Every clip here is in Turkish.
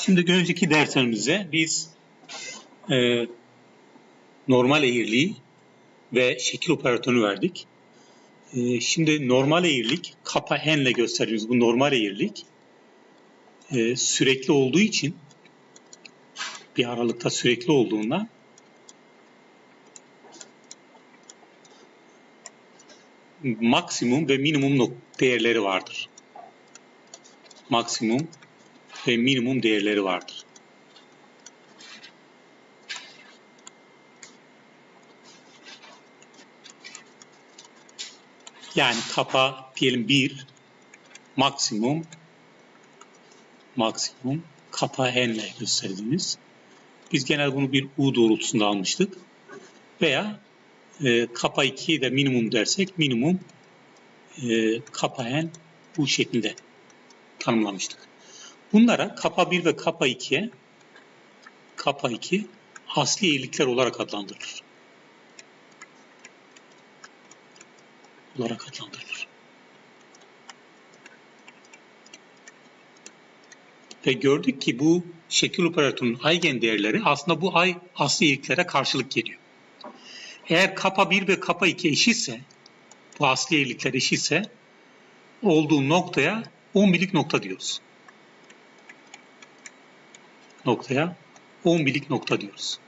Şimdi önceki derslerimizde biz e, normal eğriliği ve şekil operatörünü verdik. E, şimdi normal eğrilik, kappa n ile gösterdiğimiz bu normal eğrilik e, sürekli olduğu için bir aralıkta sürekli olduğundan maksimum ve minimum değerleri vardır. Maksimum ve minimum değerleri vardır. Yani kapa diyelim 1 maksimum maksimum kapa n ile gösterdiğimiz. Biz genel bunu bir u doğrultusunda almıştık. Veya e, kapa 2'yi de minimum dersek minimum e, kapa n bu şekilde tanımlamıştık. Bunlara kapa 1 ve kapa 2'ye kapa 2 asli eğrilikler olarak adlandırılır. Olarak adlandırılır. Ve gördük ki bu şekil operatörünün eigen değerleri aslında bu ay asli eğriliklere karşılık geliyor. Eğer kapa 1 ve kapa 2 eşitse, bu asli eğrilikler eşitse olduğu noktaya 10 birlik nokta diyoruz. Noktaya 10 birlik nokta diyoruz.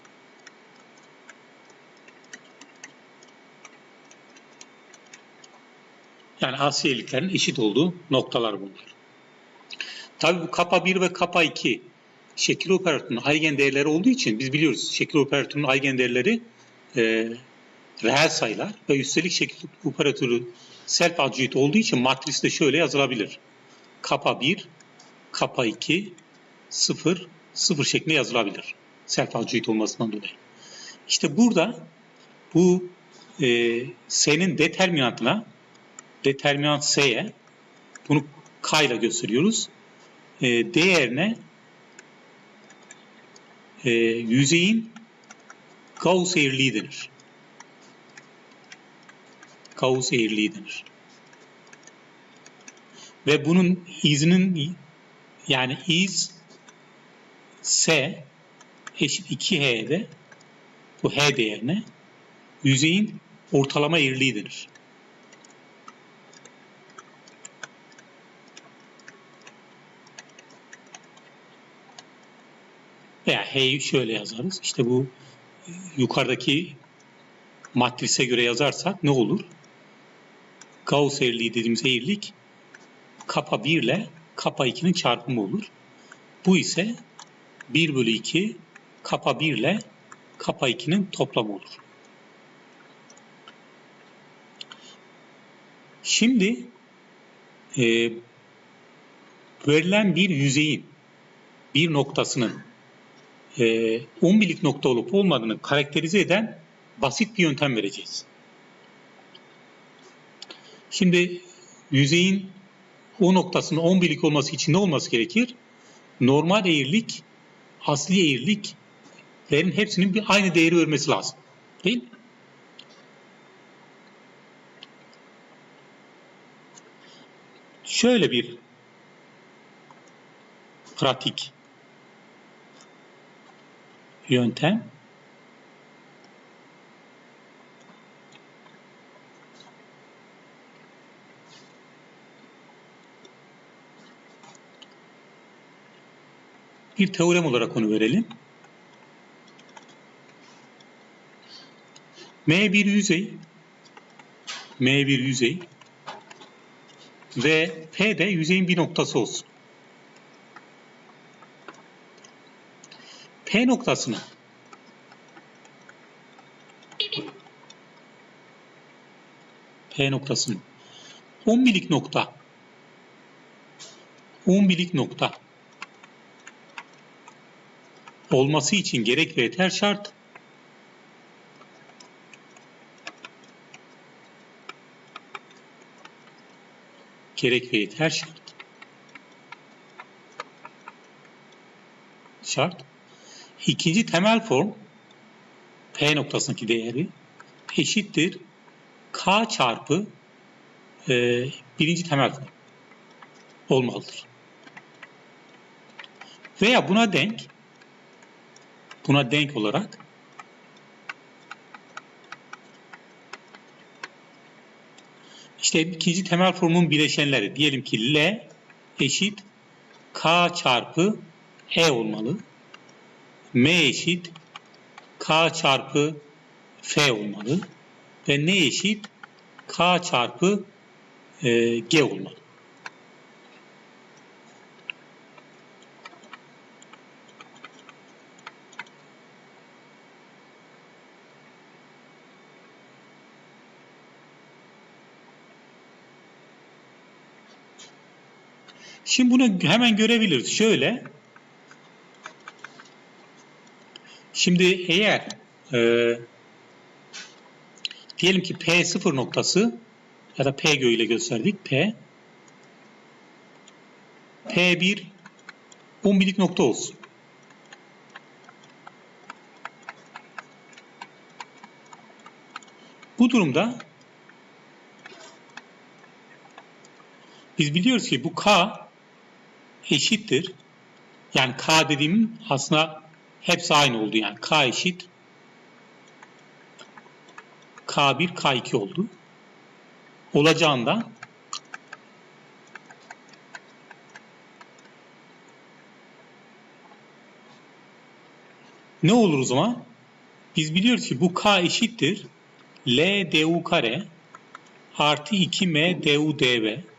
Yani asli eğriliklerin eşit olduğu noktalar bunlar. Tabii bu kapa 1 ve kapa 2 şekil operatörünün eigen değerleri olduğu için biz biliyoruz şekil operatörünün eigen değerleri e, reel sayılar ve üstelik şekil operatörü self adjoint olduğu için matris de şöyle yazılabilir. Kapa 1, kapa 2, 0, 0 şeklinde yazılabilir. Self olmasından dolayı. İşte burada bu e, S'nin determinantına determinant S'ye bunu K ile gösteriyoruz. E, değerine e, yüzeyin Gauss eğriliği denir. Gauss eğriliği denir. Ve bunun izinin yani iz S eşit 2H'de bu H değerine yüzeyin ortalama eğriliği denir. Veya H'yi şöyle yazarız. İşte bu yukarıdaki matrise göre yazarsak ne olur? Gauss eğriliği dediğimiz eğrilik kapa 1 ile kapa 2'nin çarpımı olur. Bu ise 1 bölü 2 kapa 1 ile kapa 2'nin toplamı olur. Şimdi e, verilen bir yüzeyin bir noktasının e, 10 birlik nokta olup olmadığını karakterize eden basit bir yöntem vereceğiz. Şimdi yüzeyin o noktasının 10 birlik olması için ne olması gerekir? Normal eğrilik, asli eğriliklerin hepsinin bir aynı değeri vermesi lazım. Değil mi? Şöyle bir pratik yöntem. Bir teorem olarak onu verelim. M bir yüzey M bir yüzey ve P de yüzeyin bir noktası olsun. P noktasına P noktasının 10 birlik nokta 10 birlik nokta olması için gerek ve yeter şart. Gerek ve yeter şart. Şart. İkinci temel form P noktasındaki değeri eşittir K çarpı e, birinci temel form olmalıdır. Veya buna denk buna denk olarak işte ikinci temel formunun bileşenleri diyelim ki L eşit K çarpı E olmalı. M eşit K çarpı F olmalı. Ve N eşit K çarpı e, G olmalı. Şimdi bunu hemen görebiliriz. Şöyle. Şimdi eğer e, diyelim ki P0 noktası ya da P göğüyle gösterdik. P P1 11'lik nokta olsun. Bu durumda biz biliyoruz ki bu K eşittir. Yani K dediğim aslında hepsi aynı oldu. Yani K eşit K1, K2 oldu. Olacağında ne olur o zaman? Biz biliyoruz ki bu K eşittir L du kare artı 2M du dv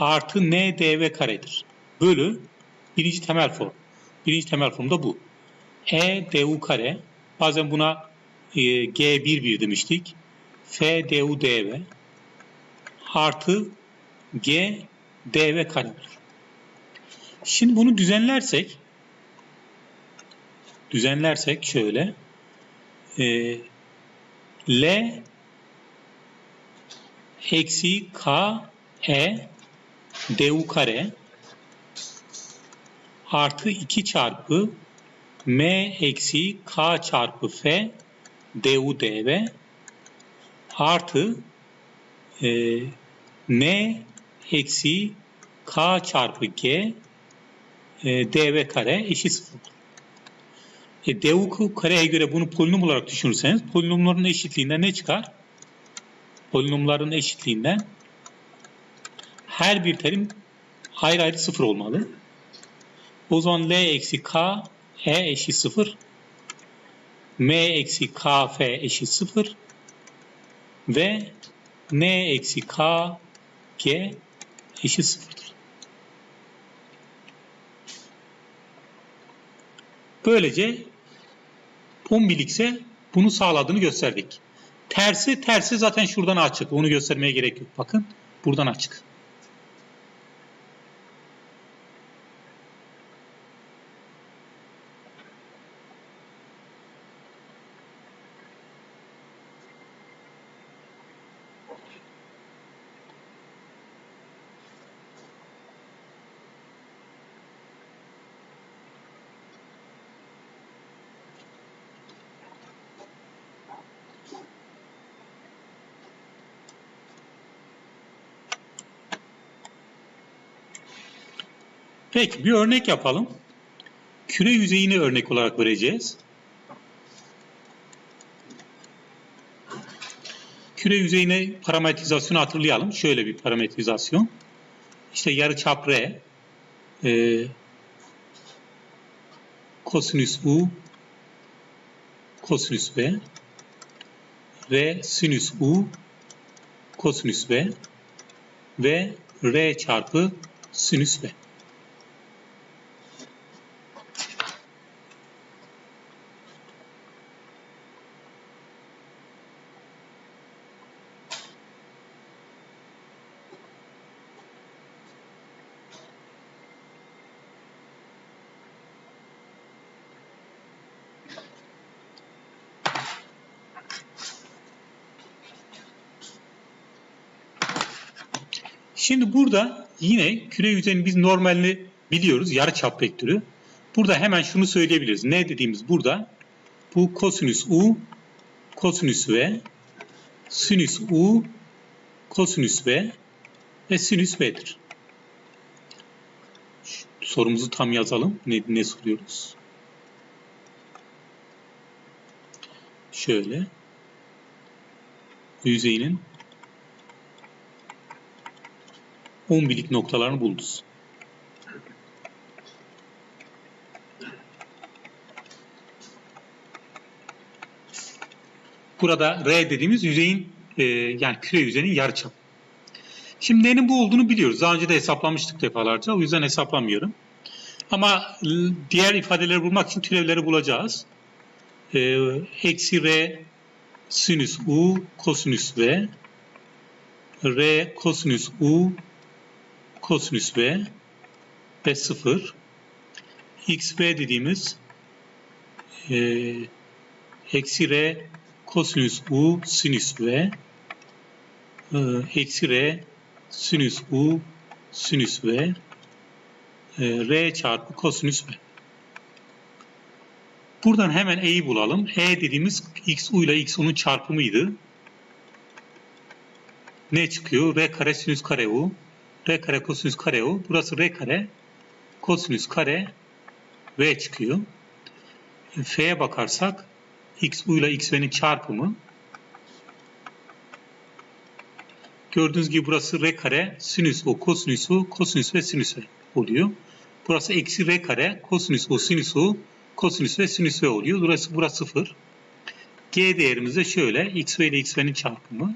artı n dv karedir. Bölü birinci temel form. Birinci temel form da bu. E du kare bazen buna e, G11 demiştik. F du dv artı G dv kare olur. Şimdi bunu düzenlersek düzenlersek şöyle e, L eksi K E du kare artı 2 çarpı m eksi k çarpı f du dv artı e, n eksi k çarpı g e, dv kare eşit sıfır. E, du kareye göre bunu polinom olarak düşünürseniz polinomların eşitliğinden ne çıkar? Polinomların eşitliğinden her bir terim ayrı ayrı sıfır olmalı. O zaman L eksi K E eşit sıfır. M eksi K F eşit sıfır. Ve N eksi K G eşit sıfırdır. Böylece 10 bilikse bunu sağladığını gösterdik. Tersi tersi zaten şuradan açık. Onu göstermeye gerek yok. Bakın buradan açık. Peki bir örnek yapalım. Küre yüzeyini örnek olarak vereceğiz. Küre yüzeyine parametrizasyonu hatırlayalım. Şöyle bir parametrizasyon. İşte yarı çap R, e, kosinüs U, kosinüs B ve sinüs U, kosinüs B ve R çarpı sinüs B. Şimdi burada yine küre yüzeyinin biz normalini biliyoruz. Yarı çap vektörü. Burada hemen şunu söyleyebiliriz. Ne dediğimiz burada? Bu kosinüs U, kosinüs V, sinüs U, kosinüs V ve sinüs V'dir. sorumuzu tam yazalım. Ne, ne soruyoruz? Şöyle. Yüzeyinin 10 bilik noktalarını bulduz. Burada R dediğimiz yüzeyin e, yani küre yüzeyinin yarıçapı. Şimdi n'nin bu olduğunu biliyoruz. Daha önce de hesaplamıştık defalarca. O yüzden hesaplamıyorum. Ama diğer ifadeleri bulmak için türevleri bulacağız. E, eksi R sinüs U kosinüs V R kosinüs U kosinüs V ve 0 x v dediğimiz e, eksi R kosinüs U sinüs V e, eksi R sinüs U sinüs V e, R çarpı kosinüs V. Buradan hemen E'yi bulalım. E dediğimiz x u ile x u'nun çarpımıydı. Ne çıkıyor? R kare sinüs kare u. R kare kosinüs kare u. Burası R kare kosinüs kare V çıkıyor. F'ye bakarsak x u ile x v'nin çarpımı. Gördüğünüz gibi burası R kare sinüs u kosinüs u kosinüs ve sinüs v oluyor. Burası eksi R kare kosinüs u sinüs u kosinüs ve sinüs v oluyor. Burası burası 0. G değerimiz de şöyle. x v ile x v'nin çarpımı.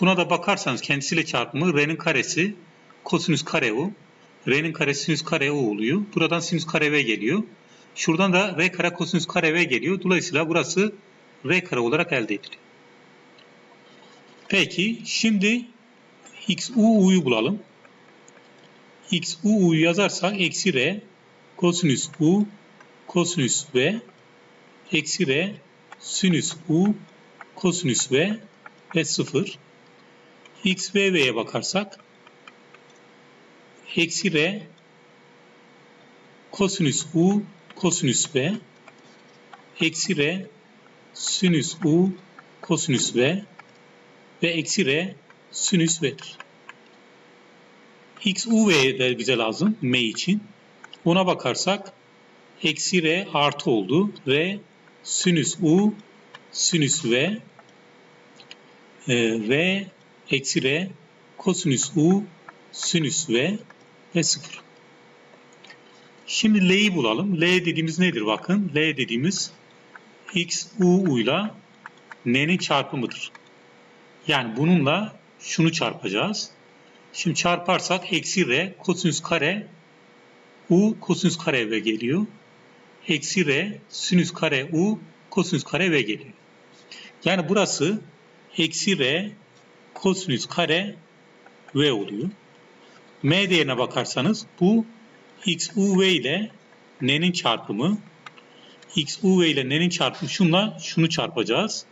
Buna da bakarsanız kendisiyle çarpımı r'nin karesi kosinüs kare u. R'nin karesi sinüs kare u oluyor. Buradan sinüs kare v geliyor. Şuradan da r kare kosinüs kare v geliyor. Dolayısıyla burası r kare olarak elde ediliyor. Peki şimdi x u u'yu bulalım. x u u'yu yazarsak eksi r kosinüs u kosinüs v eksi r sinüs u kosinüs v ve 0 x ve v'ye bakarsak eksi r kosinüs u kosinüs v eksi r sinüs u kosinüs v ve eksi r sinüs v'dir. x u v de bize lazım m için. Ona bakarsak eksi r artı oldu. r sinüs u sinüs v e, r eksi r kosinüs u sinüs v ve 0. Şimdi l'yi bulalım. L dediğimiz nedir bakın. L dediğimiz x u ile n'nin çarpımıdır. Yani bununla şunu çarpacağız. Şimdi çarparsak eksi r kosinüs kare u kosinüs kare v geliyor. Eksi r sinüs kare u kosinüs kare v geliyor. Yani burası eksi r kosinüs kare v oluyor. M değerine bakarsanız bu x u v ile n'nin çarpımı x u v ile n'nin çarpımı şunla şunu çarpacağız.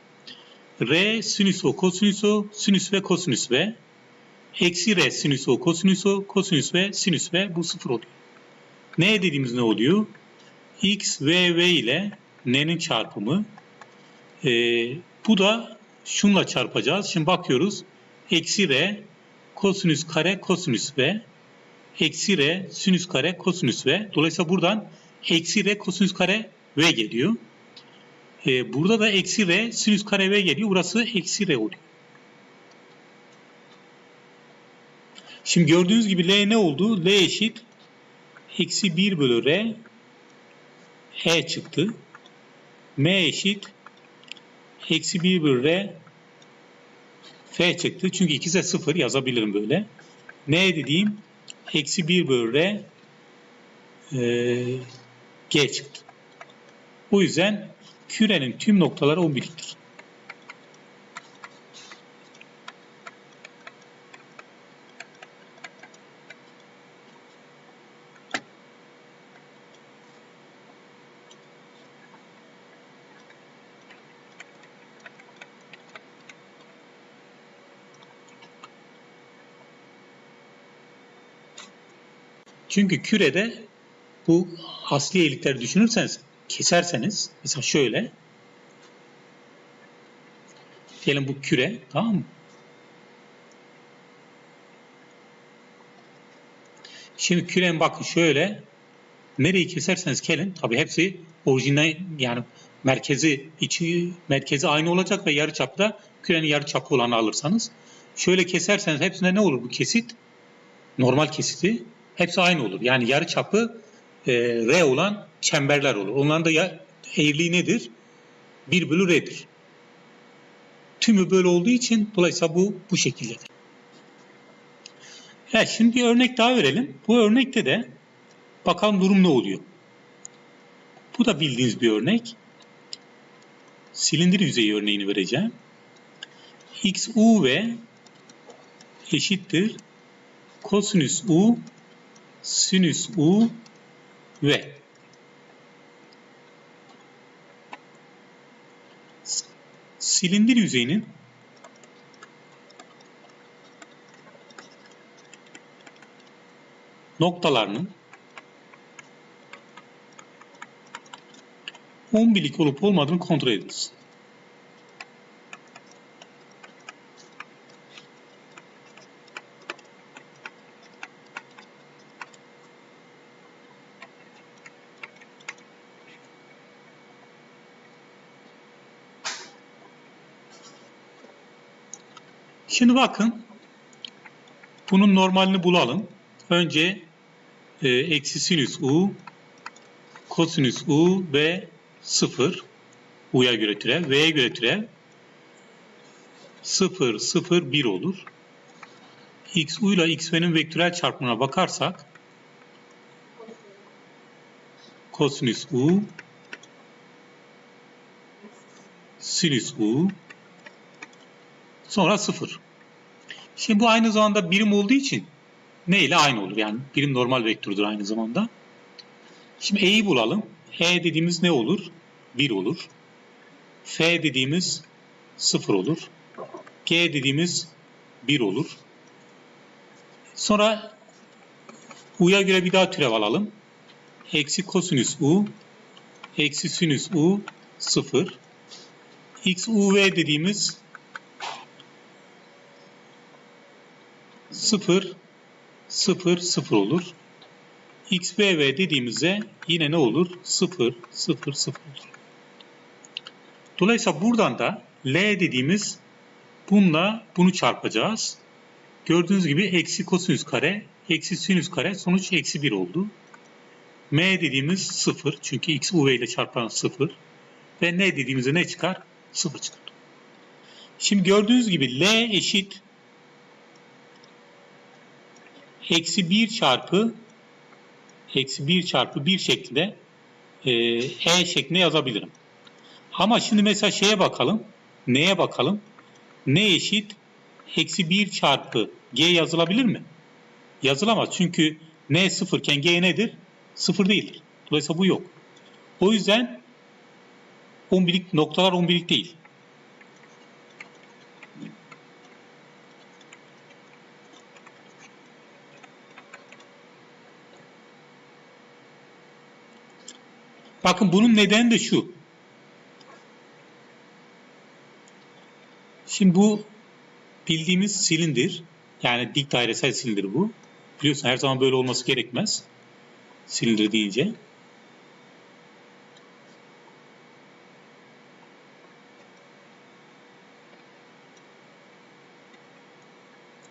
R sinüs o kosinüs o sinüs v kosinüs v eksi r sinüs o kosinüs o kosinüs v sinüs v bu sıfır oluyor. N dediğimiz ne oluyor? x v v ile n'nin çarpımı. Ee, bu da şunla çarpacağız. Şimdi bakıyoruz. Eksi r kosinüs kare kosinüs v eksi r sinüs kare kosinüs v. Dolayısıyla buradan eksi r kosinüs kare v geliyor. Ee, burada da eksi r sinüs kare v geliyor. Burası eksi r oluyor. Şimdi gördüğünüz gibi L ne oldu? L eşit eksi 1 bölü R E çıktı. M eşit eksi 1 bölü R F çıktı. Çünkü ikisi de 0 yazabilirim böyle. N dediğim eksi 1 bölü R e, G çıktı. O yüzden kürenin tüm noktaları 10 Çünkü kürede bu asli eğilikleri düşünürseniz, keserseniz, mesela şöyle, diyelim bu küre, tamam mı? Şimdi küren bakın şöyle nereyi keserseniz kelin tabi hepsi orijinal yani merkezi içi merkezi aynı olacak ve yarı çapta kürenin yarı çapı olanı alırsanız şöyle keserseniz hepsinde ne olur bu kesit? Normal kesiti hepsi aynı olur. Yani yarı çapı e, R olan çemberler olur. Onların da ya, eğriliği nedir? 1 bölü R'dir. Tümü böyle olduğu için dolayısıyla bu bu şekildedir. Evet şimdi bir örnek daha verelim. Bu örnekte de bakalım durum ne oluyor. Bu da bildiğiniz bir örnek. Silindir yüzeyi örneğini vereceğim. X, U ve eşittir kosinüs U sinüs U ve silindir yüzeyinin noktalarının 11'lik olup olmadığını kontrol ediniz. Şimdi bakın bunun normalini bulalım. Önce e, eksi sinüs u kosinüs u ve 0 u'ya göre türev, v'ye göre türev 0, 0, 1 olur. x u ile x v'nin vektörel çarpımına bakarsak kosinüs u sinüs u sonra 0. Şimdi bu aynı zamanda birim olduğu için ne ile aynı olur? Yani birim normal vektörüdür aynı zamanda. Şimdi e'yi bulalım. E dediğimiz ne olur? 1 olur. F dediğimiz 0 olur. G dediğimiz 1 olur. Sonra U'ya göre bir daha türev alalım. Eksi kosinüs U, eksi sinüs U 0. X, U, V dediğimiz 0, 0, 0 olur. X, B, V dediğimizde yine ne olur? 0, 0, 0 olur. Dolayısıyla buradan da L dediğimiz bununla bunu çarpacağız. Gördüğünüz gibi eksi kosinüs kare, eksi sinüs kare sonuç eksi 1 oldu. M dediğimiz 0 çünkü x u v ile çarpan 0 ve n dediğimizde ne çıkar? 0 çıkar. Şimdi gördüğünüz gibi L eşit eksi 1 çarpı eksi 1 çarpı 1 şeklinde e, e şeklinde yazabilirim. Ama şimdi mesela şeye bakalım. Neye bakalım? Ne eşit? Eksi 1 çarpı g yazılabilir mi? Yazılamaz. Çünkü n sıfırken g nedir? Sıfır değildir. Dolayısıyla bu yok. O yüzden 11'lik noktalar 11'lik değil. Bakın bunun nedeni de şu. Şimdi bu bildiğimiz silindir. Yani dik dairesel silindir bu. Biliyorsun her zaman böyle olması gerekmez. Silindir deyince.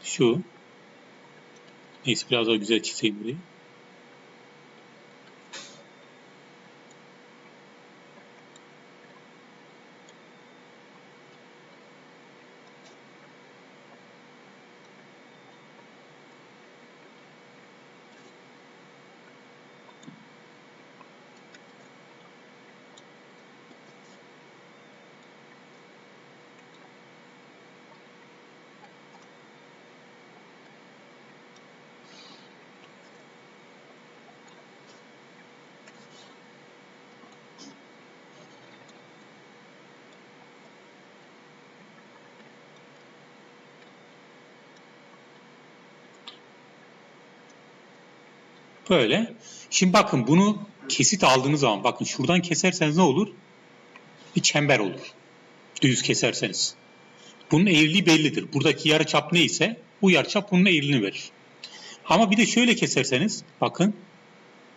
Şu. Neyse biraz daha güzel çizeyim burayı. Böyle. Şimdi bakın bunu kesit aldığınız zaman bakın şuradan keserseniz ne olur? Bir çember olur. Düz keserseniz. Bunun eğriliği bellidir. Buradaki yarıçap neyse bu yarıçap bunun eğriliğini verir. Ama bir de şöyle keserseniz bakın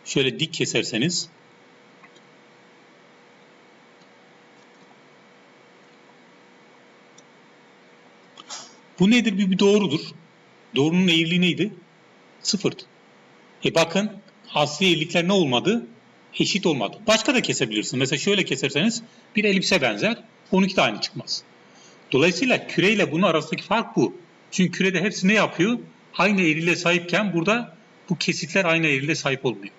şöyle dik keserseniz bu nedir? Bir, bir doğrudur. Doğrunun eğriliği neydi? Sıfırdı. E bakın asli eğrilikler ne olmadı? Eşit olmadı. Başka da kesebilirsin. Mesela şöyle keserseniz bir elipse benzer. 12 de aynı çıkmaz. Dolayısıyla küreyle bunun arasındaki fark bu. Çünkü kürede hepsi ne yapıyor? Aynı eğriliğe sahipken burada bu kesitler aynı eğriliğe sahip olmuyor.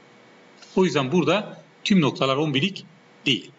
O yüzden burada tüm noktalar 11'lik değil.